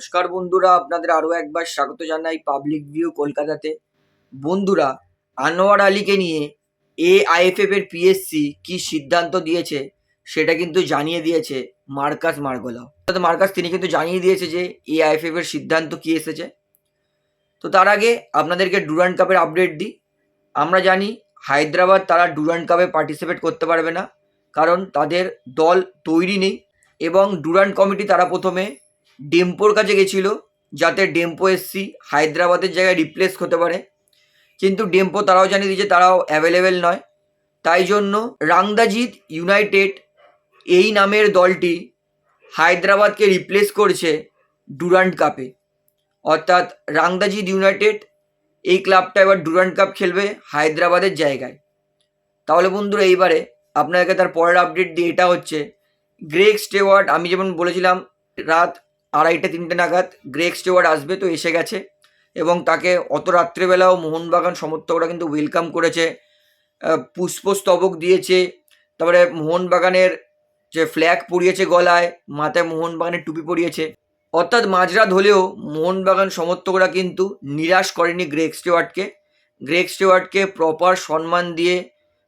নমস্কার বন্ধুরা, আপনাদের আরও একবার স্বাগত জানাই পাবলিক ভিউ কলকাতাতে। বন্ধুরা, আনোয়ার আলীকে নিয়ে এ আইএফএফ এর পিএসসি কি সিদ্ধান্ত দিয়েছে সেটা কিন্তু জানিয়ে দিয়েছে মার্কাস মার্গোলা অর্থাৎ মার্কাস, তিনি কিন্তু জানিয়ে দিয়েছে যে এ আইএফএফ এর সিদ্ধান্ত কি এসেছে। তো তার আগে আপনাদেরকে ডুরান্ড কাপের আপডেট দিই। আমরা জানি হায়দ্রাবাদ তারা ডুরান্ড কাপে পার্টিসিপেট করতে পারবে না, কারণ তাদের দল তৈরি নেই এবং ডুরান্ড কমিটি তারা প্রথমে ডেম্পোর কাছে গেছিল, যাতে ডেম্পো এসসি হায়দ্রাবাদের জায়গায় রিপ্লেস হতে পারে। কিন্তু ডেম্পো তারাও জানিয়ে দিয়েছে, তারাও অ্যাভেলেবেল নয়। তাই জন্য রাংদাজিদ ইউনাইটেড এই নামের দলটি হায়দ্রাবাদকে রিপ্লেস করছে ডুরান্ড কাপে অর্থাৎ রাংদাজিদ ইউনাইটেড এই ক্লাবটা এবার ডুরান্ড কাপ খেলবে হায়দ্রাবাদের জায়গায়। তাহলে বন্ধুরা, এইবারে আপনাদেরকে তার পরের আপডেট দিয়ে এটা হচ্ছে গ্রেগ স্টেওয়ার্ড আমি যেমন বলেছিলাম, রাত আড়াইটে, তিনটে নাগাদ গ্রেগ স্টেওয়ার্ড আসবে তো এসে গেছে। এবং তাকে অত রাত্রেবেলাও মোহনবাগান সমর্থকরা কিন্তু ওয়েলকাম করেছে পুষ্পস্তবক দিয়েছে। তারপরে মোহনবাগানের যে ফ্ল্যাগ পরিয়েছে গলায়, মাথায় মোহনবাগানের টুপি পরিয়েছে। অর্থাৎ মাঝরাত হলেও মোহনবাগান সমর্থকরা কিন্তু নিরাশ করেনি গ্রেগ স্টেওয়ার্ডকে গ্রেগ স্টেওয়ার্ডকে প্রপার সম্মান দিয়ে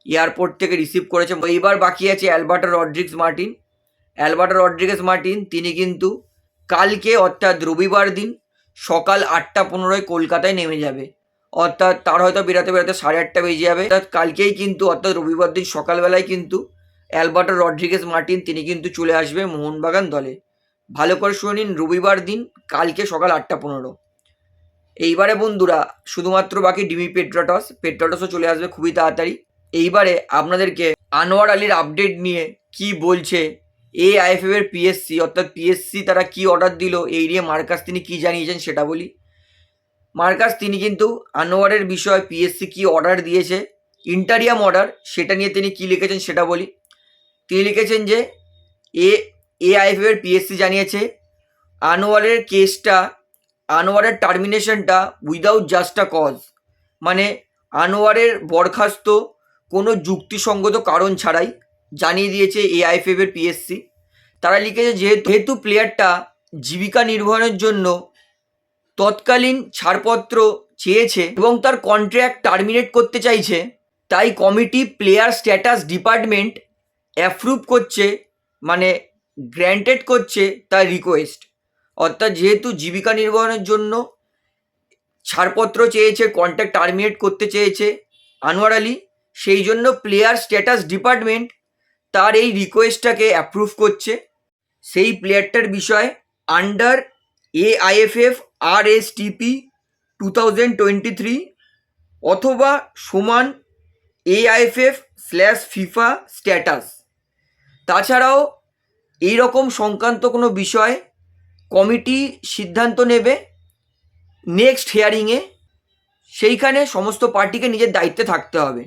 এয়ারপোর্ট থেকে রিসিভ করেছে। এইবার বাকি আছে Alberto Rodriguez Martin. Alberto Rodriguez Martin, তিনি কিন্তু কালকে অর্থাৎ রবিবার দিন সকাল আটটা পনেরোয় কলকাতায় নেমে যাবে। অর্থাৎ তার হয়তো বেরাতে বেরাতে সাড়ে আটটা বেজে যাবে। অর্থাৎ কালকেই কিন্তু অর্থাৎ রবিবার দিন সকালবেলায় কিন্তু অ্যালবার্টো রড্রিগেস মার্টিন তিনি কিন্তু চলে আসবে মোহনবাগান দলে। ভালো করে শুনে নিন রবিবার দিন কালকে সকাল আটটা পনেরো। এইবারে বন্ধুরা শুধুমাত্র বাকি ডিমি পেট্রাটস, পেট্রাটসও চলে আসবে খুবই তাড়াতাড়ি। এইবারে আপনাদেরকে আনোয়ার আলীর আপডেট নিয়ে কি বলছে এ আইএফএফ এর পিএসসি অর্থাৎ পিএসসি তারা কি অর্ডার দিল? এই নিয়ে মার্কাস তিনি কি জানিয়েছেন সেটা বলি। মার্কাস তিনি কিন্তু আনোয়ারের বিষয়ে পিএসসি কি অর্ডার দিয়েছে ইন্টারিয়াম অর্ডার সেটা নিয়ে তিনি কি লিখেছেন সেটা বলি। তিনি লিখেছেন যে এ এআইএফএফ এর পিএসসি জানিয়েছে, আনোয়ারের কেসটা, আনোয়ারের টার্মিনেশনটা উইদাউট জাস্ট আ কজ মানে আনোয়ারের বরখাস্ত কোনো যুক্তিসঙ্গত কারণ ছাড়াই জানিয়ে দিয়েছে এআইএফএফ এর পিএসসি তারা লিখেছে যেহেতু যেহেতু প্লেয়ারটা জীবিকা নির্বাহের জন্য তৎকালীন ছাড়পত্র চেয়েছে এবং তার কন্ট্রাক্ট টার্মিনেট করতে চাইছে, তাই committee player status department approve করছে মানে গ্র্যান্টেড করছে তার রিকোয়েস্ট অর্থাৎ যেহেতু জীবিকা নির্বাহের জন্য ছাড়পত্র চেয়েছে কন্ট্রাক্ট টার্মিনেট করতে চেয়েছে আনোয়ার আলী, সেই জন্য প্লেয়ার স্ট্যাটাস ডিপার্টমেন্ট তার এই রিকোয়েস্টটাকে অ্যাপ্রুভ করছে। সেই প্লেয়ারটার বিষয়ে under A IFF R S TP two thousand twenty three অথবা সমান A IFF slash FIFA status তাছাড়াও এই রকম সংক্রান্ত কোনো বিষয় কমিটি সিদ্ধান্ত নেবে নেক্সট হিয়ারিংয়ে সেইখানে সমস্ত পার্টিকে নিজের দায়িত্বে থাকতে হবে।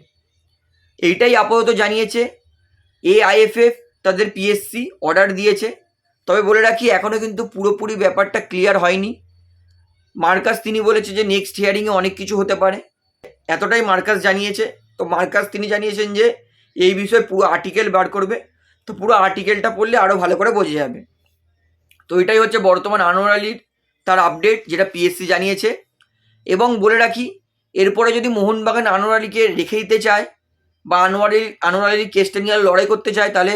এইটাই আপাতত জানিয়েছে এআইএফএফ তাদের পিএসসি অর্ডার দিয়েছে। তবে বলে রাখি এখনও কিন্তু পুরোপুরি ব্যাপারটা ক্লিয়ার হয়নি। মার্কাস তিনি বলেছে যে নেক্সট হিয়ারিংয়ে অনেক কিছু হতে পারে। এতটাই মার্কাস জানিয়েছে। তো মার্কাস তিনি জানিয়েছেন যে এই বিষয়ে পুরো আর্টিকেল বার করবে। তো পুরো আর্টিকেলটা পড়লে আরও ভালো করে বোঝা যাবে। তো এটাই হচ্ছে বর্তমান আনোয়ার আলীর তার আপডেট যেটা পিএসসি জানিয়েছে। এবং বলে রাখি, এরপরে যদি মোহনবাগান আনোয়ার আলীকে রেখে দিতে চায় বা আনোয়ার আনোয়ার আলীর কেসটা নিয়ে লড়াই করতে চায়, তাহলে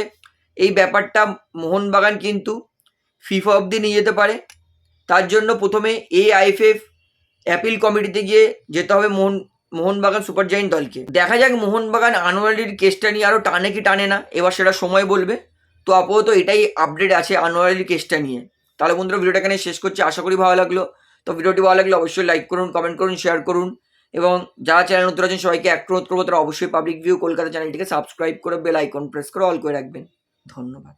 এই ব্যাপারটা মোহনবাগান কিন্তু ফিফা অবধি নিয়ে যেতে পারে। তার জন্য প্রথমে এ আইএফএফ অ্যাপিল কমিটিতে গিয়ে যেতে হবে মোহন, মোহনবাগান সুপার জায়েন্ট দলকে। দেখা যাক মোহনবাগান আনোয়ার আলীর কেসটা নিয়ে আরও টানে কি টানে না, এবার সেটা সময় বলবে। তো আপাতত এটাই আপডেট আছে আনোয়ার আলীর কেসটা নিয়ে। তাহলে বন্ধুরা, ভিডিওটা এখানে শেষ করছি, আশা করি ভালো লাগল। তো ভিডিওটি ভালো লাগলে অবশ্যই লাইক করুন কমেন্ট করুন শেয়ার করুন। এবং যারা চ্যানেল নতুন আছেন, সবাইকে এক অনুরোধ করব, তারা অবশ্যই পাবলিক ভিউ কলকাতা চ্যানেলটিকে সাবস্ক্রাইব করে বেল আইকন প্রেস করে অল করে রাখবেন। ধন্যবাদ।